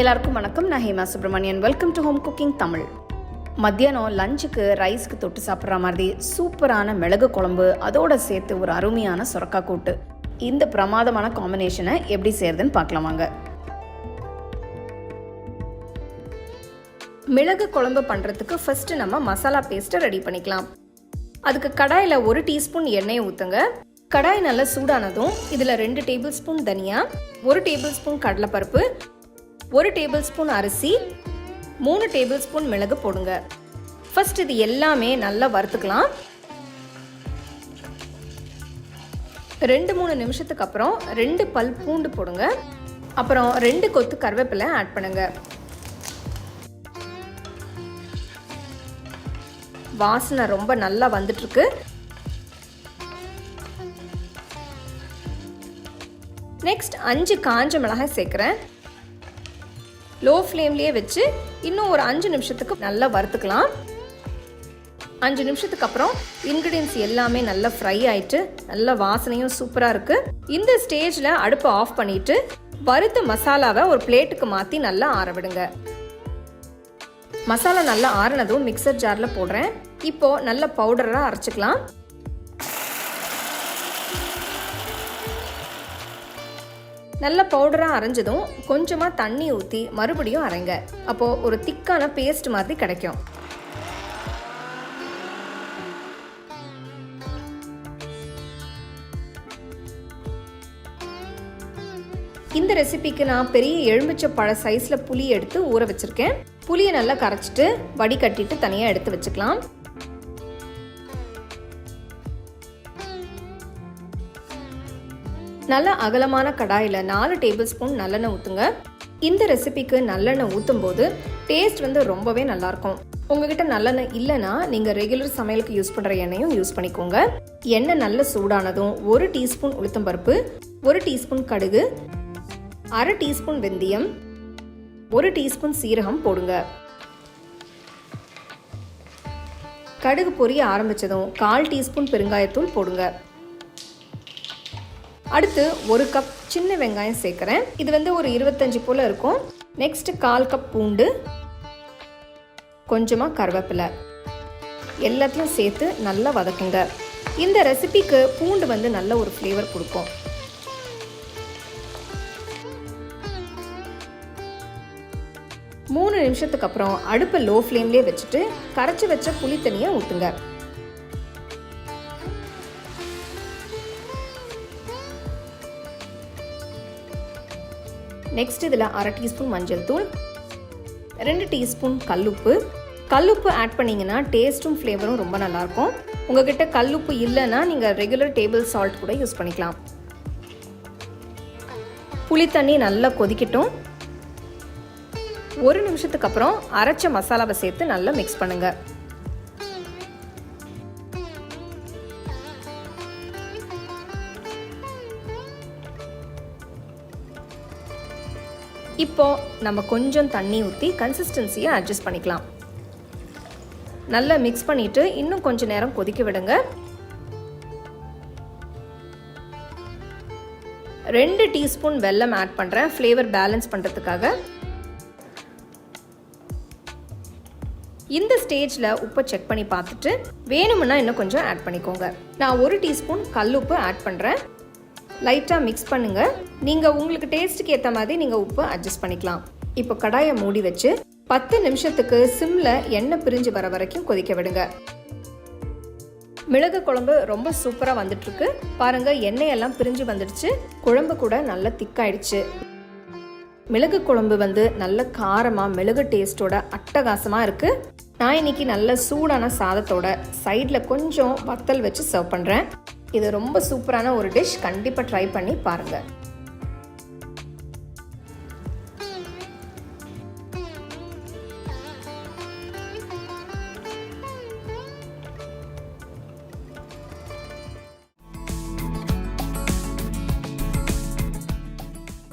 எல்லாருக்கும் வணக்கம். நான் Hema Subramanian welcome to home cooking Tamil மத்தியானம் லஞ்சுக்கு ரைஸ்க்கு தொட்டு சாப்பிட்ற மாதிரி சூப்பரான மிளகு குழம்பு அதோட சேர்த்து ஒரு அருமையான சுரக்கா கூட்டு. இந்த பிரமாதமான காம்பினேஷனை எப்படி செய்யறதுன்னு பார்க்கலாம் வாங்க. மிளகு குழம்பு பண்ணுறதுக்கு ஃபர்ஸ்ட் நம்ம மசாலா பேஸ்ட்டை ரெடி பண்ணிக்கலாம். அதுக்கு கடாயில் ஒரு டீஸ்பூன் எண்ணெயை ஊற்றுங்க கடாய் நல்லா சூடானதும் இதில் ரெண்டு டேபிள் ஸ்பூன் தனியா ஒரு டேபிள் ஸ்பூன் கடலைப்பருப்பு ஒரு டேபிள் ஸ்பூன் அரிசி மூணு டேபிள் ஸ்பூன் மிளகு போடுங்க. ஃபர்ஸ்ட் இது எல்லாமே நல்லா வறுத்துக்கலாம். ரெண்டு மூணு நிமிஷத்துக்கு அப்புறம் ரெண்டு பல் பூண்டு போடுங்க. அப்புறம் ரெண்டு கொத்து கருவேப்பிலை ஆட் பண்ணுங்க. வாசனை ரொம்ப நல்லா வந்துட்டுருக்கு. நெக்ஸ்ட் அஞ்சு காஞ்ச மிளகாய் சேர்க்குறேன். லோ ஃப்ளேம்லேயே வச்சு இன்னும் ஒரு அஞ்சு நிமிஷத்துக்கு நல்லா வறுத்துக்கலாம். அஞ்சு நிமிஷத்துக்கு அப்புறம் இன்க்ரீடியன்ஸ் எல்லாமே நல்லா ஃப்ரை ஆயிட்டு நல்ல வாசனையும் சூப்பராக இருக்குது இந்த ஸ்டேஜில் அடுப்பை ஆஃப் பண்ணிட்டு வறுத்த மசாலாவை ஒரு பிளேட்டுக்கு மாற்றி நல்லா ஆற விடுங்க. மசாலா நல்லா ஆறினதும் மிக்சர் ஜாரில் போடுறேன். இப்போ நல்ல பவுடராக அரைச்சிக்கலாம். நல்ல பவுடராக அரைஞ்சதும் கொஞ்சமாக தண்ணி ஊற்றி மறுபடியும் அரைங்க. அப்போது ஒரு திக்கான பேஸ்ட் மாதிரி கிடைக்கும். இந்த ரெசிபிக்கு நான் பெரிய எலுமிச்சை பழ சைஸில் புளி எடுத்து ஊற வச்சுருக்கேன். புளியை நல்லா கரைச்சிட்டு வடிகட்டிட்டு தனியாக எடுத்து வச்சுக்கலாம். நல்ல அகலமான கடாயில் நாலு டேபிள் ஸ்பூன் நல்லெண்ணெய் ஊற்றுங்க இந்த ரெசிபிக்கு நல்லெண்ணெய் ஊற்றும் போது டேஸ்ட் வந்து ரொம்பவே நல்லாயிருக்கும் உங்ககிட்ட நல்லெண்ணெய் இல்லைன்னா நீங்கள் ரெகுலர் சமையலுக்கு யூஸ் பண்ணுற எண்ணெயும் யூஸ் பண்ணிக்கோங்க. எண்ணெய் நல்ல சூடானதும் ஒரு டீஸ்பூன் உளுத்தம்பருப்பு ஒரு டீஸ்பூன் கடுகு அரை டீஸ்பூன் வெந்தயம் ஒரு டீஸ்பூன் சீரகம் போடுங்க. கடுகு பொரிய ஆரம்பித்ததும் கால் டீஸ்பூன் பெருங்காயத்தூள் போடுங்க. அடுத்து ஒரு கப் சின்ன வெங்காயம் சேர்க்குறேன். இது வந்து ஒரு இருபத்தஞ்சி போல் இருக்கும். நெக்ஸ்ட் கால் கப் பூண்டு கொஞ்சமாக கருவேப்பிலை. எல்லாத்தையும் சேர்த்து நல்லா வதக்குங்க. இந்த ரெசிபிக்கு பூண்டு வந்து நல்ல ஒரு ஃப்ளேவர் கொடுக்கும். மூணு நிமிஷத்துக்கு அப்புறம் அடுப்பை லோ ஃப்ளேம்லேயே வச்சுட்டு கரைச்சி வச்ச புளி தண்ணியை ஊற்றுங்க நெக்ஸ்ட் இதில் அரை டீஸ்பூன் மஞ்சள் தூள் ரெண்டு டீஸ்பூன் கல்லுப்பு. கல்லுப்பு ஆட் பண்ணிங்கன்னா டேஸ்ட்டும் ஃப்ளேவரும் ரொம்ப நல்லாயிருக்கும். உங்ககிட்ட கல்லுப்பு இல்லைன்னா நீங்கள் ரெகுலர் டேபிள் சால்ட் கூட யூஸ் பண்ணிக்கலாம். புளி தண்ணி நல்லா கொதிக்கட்டும். ஒரு நிமிஷத்துக்கு அப்புறம் அரைச்ச மசாலாவை சேர்த்து நல்லா மிக்ஸ் பண்ணுங்கள் இப்போது நம்ம கொஞ்சம் தண்ணி ஊற்றி கன்சிஸ்டன்சியை அட்ஜஸ்ட் பண்ணிக்கலாம். நல்லா மிக்ஸ் பண்ணிவிட்டு இன்னும் கொஞ்சம் நேரம் கொதிக்க விடுங்க. ரெண்டு டீஸ்பூன் வெல்லம் ஆட் பண்ணுறேன் ஃப்ளேவர் பேலன்ஸ் பண்ணுறதுக்காக இந்த ஸ்டேஜில் உப்பை செக் பண்ணி பார்த்துட்டு வேணும்னா இன்னும் கொஞ்சம் ஆட் பண்ணிக்கோங்க. நான் ஒரு டீஸ்பூன் உப்பு ஆட் பண்ணுறேன் லைட்டாக மிக்ஸ் பண்ணுங்கள் நீங்கள் உங்களுக்கு டேஸ்ட்டுக்கு ஏற்ற மாதிரி நீங்கள் உப்பு அட்ஜஸ்ட் பண்ணிக்கலாம். இப்போ கடாயை மூடி வச்சு பத்து நிமிஷத்துக்கு சிம்மில் எண்ணெய் பிரிஞ்சு வர வரைக்கும் கொதிக்க விடுங்க. மிளகு குழம்பு ரொம்ப சூப்பராக வந்துட்டுருக்கு. பாருங்கள் எண்ணெயெல்லாம் பிரிஞ்சு வந்துடுச்சு. குழம்பு கூட நல்லா திக்காயிடுச்சு மிளகு குழம்பு வந்து நல்ல காரமாக மிளகு டேஸ்ட்டோட அட்டகாசமாக இருக்குது நான் இன்னைக்கு நல்ல சூடான சாதத்தோட சைடில் கொஞ்சம் வத்தல் வச்சு சர்வ் பண்ணுறேன் இது ரொம்ப சூப்பரான ஒரு டிஷ். கண்டிப்பாக ட்ரை பண்ணி பாருங்கள்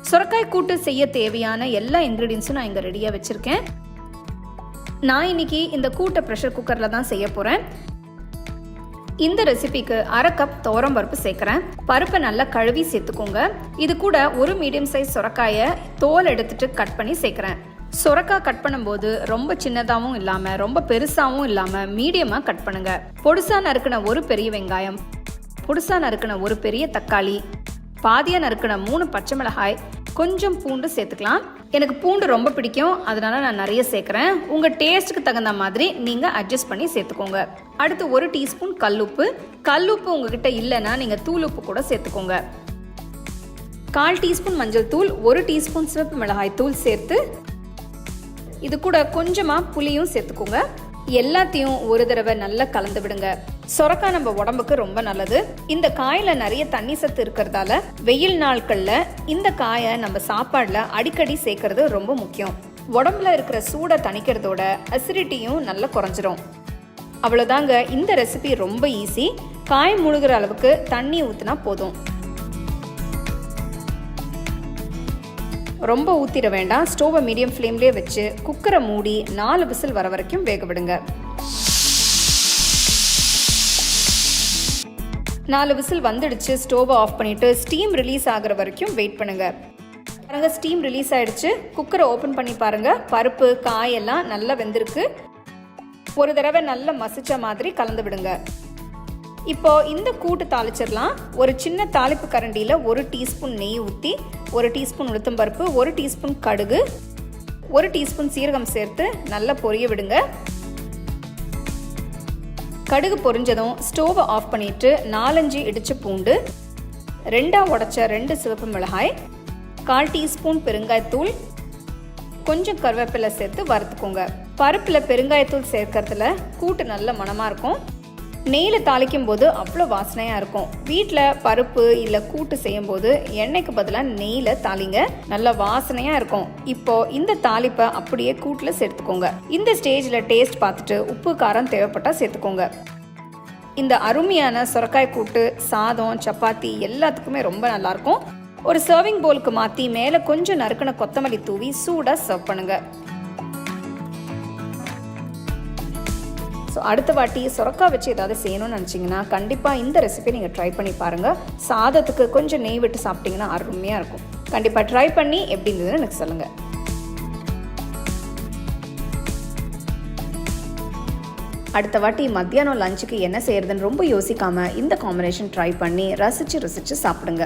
சுரக்காய் கூட்டு செய்ய தேவையான எல்லா இன்க்ரீடியன்ஸும் நான் இங்கே ரெடியாக வச்சுருக்கேன். நான் இன்னைக்கு இந்த கூட்டை ப்ரெஷர் குக்கரில் தான் செய்ய போகிறேன் இந்த ரெசிபிக்கு அரை கப் துவரம் பருப்பு சேர்க்குறேன். பருப்பை நல்லா கழுவி சேர்த்துக்கோங்க. இது கூட ஒரு மீடியம் சைஸ் சுரக்காயை தோல் எடுத்துட்டு கட் பண்ணி சேர்க்குறேன். சுரக்காய் கட் பண்ணும்போது ரொம்ப சின்னதாகவும் இல்லாமல் ரொம்ப பெருசாகவும் இல்லாமல் மீடியமாக கட் பண்ணுங்க. பொடுசாக நறுக்கின ஒரு பெரிய வெங்காயம் பொடுசாக நறுக்கின ஒரு பெரிய தக்காளி பாதியாக நறுக்கின மூணு பச்சை மிளகாய் கொஞ்சம் பூண்டு சேர்த்துக்கலாம். எனக்கு பூண்டு ரொம்ப பிடிக்கும். அதனால நான் நிறைய சேர்க்குறேன். உங்கள் டேஸ்ட்டுக்கு தகுந்த மாதிரி நீங்கள் அட்ஜஸ்ட் பண்ணி சேர்த்துக்கோங்க. அடுத்து ஒரு டீஸ்பூன் கல்லுப்பு. கல்லுப்பு உங்ககிட்ட இல்லைன்னா நீங்கள் தூள் உப்பு கூட சேர்த்துக்கோங்க. கால் டீஸ்பூன் மஞ்சள் தூள் ஒரு டீஸ்பூன் சிவப்பு மிளகாய் தூள் சேர்த்து இது கூட கொஞ்சமாக புளியும் சேர்த்துக்கோங்க. எல்லாத்தையும் ஒரு தடவை நல்லா கலந்து விடுங்க. சொரக்காய் நம்ம உடம்புக்கு ரொம்ப நல்லது. இந்த காயில நிறைய தண்ணி சத்து இருக்கிறதால வெயில் நாட்கள்ல இந்த காயை நம்ம சாப்பாடுல அடிக்கடி சேர்க்கறது ரொம்ப முக்கியம். உடம்புல இருக்கிற சூடை தணிக்கிறதோட அசிடிட்டியும் நல்லா குறைஞ்சிரும். அவ்வளோதாங்க இந்த ரெசிபி ரொம்ப ஈஸி காய் முழுகிற அளவுக்கு தண்ணி ஊற்றினா போதும். ரொம்ப ஊற்றிட வேண்டாம். ஸ்டோவை மீடியம் ஃப்ளேம்லேயே வச்சு குக்கரை மூடி நாலு விசில் வர வரைக்கும் வேக விடுங்க. நாலு விசில் வந்துடுச்சு ஸ்டோவை ஆஃப் பண்ணிவிட்டு ஸ்டீம் ரிலீஸ் ஆகிற வரைக்கும் வெயிட் பண்ணுங்கள் பாருங்க ஸ்டீம் ரிலீஸ் ஆகிடுச்சு குக்கரை ஓப்பன் பண்ணி பாருங்கள் பருப்பு காயெல்லாம் நல்லா வெந்திருக்கு. ஒரு தடவை நல்லா மசிச்ச மாதிரி கலந்து விடுங்க. இப்போ இந்த கூட்டு தாளிச்சிடலாம். ஒரு சின்ன தாளிப்பு கரண்டியில் ஒரு டீஸ்பூன் நெய் ஊற்றி ஒரு டீஸ்பூன் உளுத்தம்பருப்பு ஒரு டீஸ்பூன் கடுகு ஒரு டீஸ்பூன் சீரகம் சேர்த்து நல்லா பொரிய விடுங்க. கடுகு பொரிஞ்சதும் ஸ்டோவை ஆஃப் பண்ணிட்டு நாலஞ்சு இடிச்ச பூண்டு ரெண்டாக உடச்ச ரெண்டு சிவப்பு மிளகாய் கால் டீஸ்பூன் பெருங்காயத்தூள் கொஞ்சம் கருவேப்பிலை சேர்த்து வறுத்துக்கோங்க. பருப்பில் பெருங்காயத்தூள் சேர்க்கறதுல கூட்டு நல்ல மணமாக இருக்கும். நெய்யில் தாளிக்கும் போது அவ்வளோ வாசனையாக இருக்கும். வீட்டில் பருப்பு இல்லை கூட்டு செய்யும் போது எண்ணெய்க்கு பதிலாக நெய்யில் தாளிங்க. நல்ல வாசனையாக இருக்கும். இப்போ இந்த தாளிப்பை அப்படியே கூட்டில் சேர்த்துக்கோங்க. இந்த ஸ்டேஜில் டேஸ்ட் பார்த்துட்டு உப்பு காரம் தேவைப்பட்டால் சேர்த்துக்கோங்க. இந்த அருமையான சுரக்காய் கூட்டு சாதம் சப்பாத்தி எல்லாத்துக்குமே ரொம்ப நல்லாயிருக்கும் ஒரு சர்விங் போலுக்கு மாற்றி மேலே கொஞ்சம் நறுக்கின கொத்தமல்லி தூவி சூடாக சர்வ் பண்ணுங்கள் ஸோ அடுத்த வாட்டி சுரக்காய் வச்சு ஏதாவது செய்யணும்னு நினச்சிங்கன்னா கண்டிப்பாக இந்த ரெசிபி நீங்கள் ட்ரை பண்ணி பாருங்கள் சாதத்துக்கு கொஞ்சம் நெய் விட்டு சாப்பிட்டிங்கன்னா அருமையாக இருக்கும். கண்டிப்பாக ட்ரை பண்ணி எப்படி இருந்ததுன்னு எனக்கு சொல்லுங்கள் அடுத்த வாட்டி மத்தியானம் லஞ்சுக்கு என்ன செய்யறதுன்னு ரொம்ப யோசிக்காமல் இந்த காம்பினேஷன் ட்ரை பண்ணி ரசித்து ரசித்து சாப்பிடுங்க.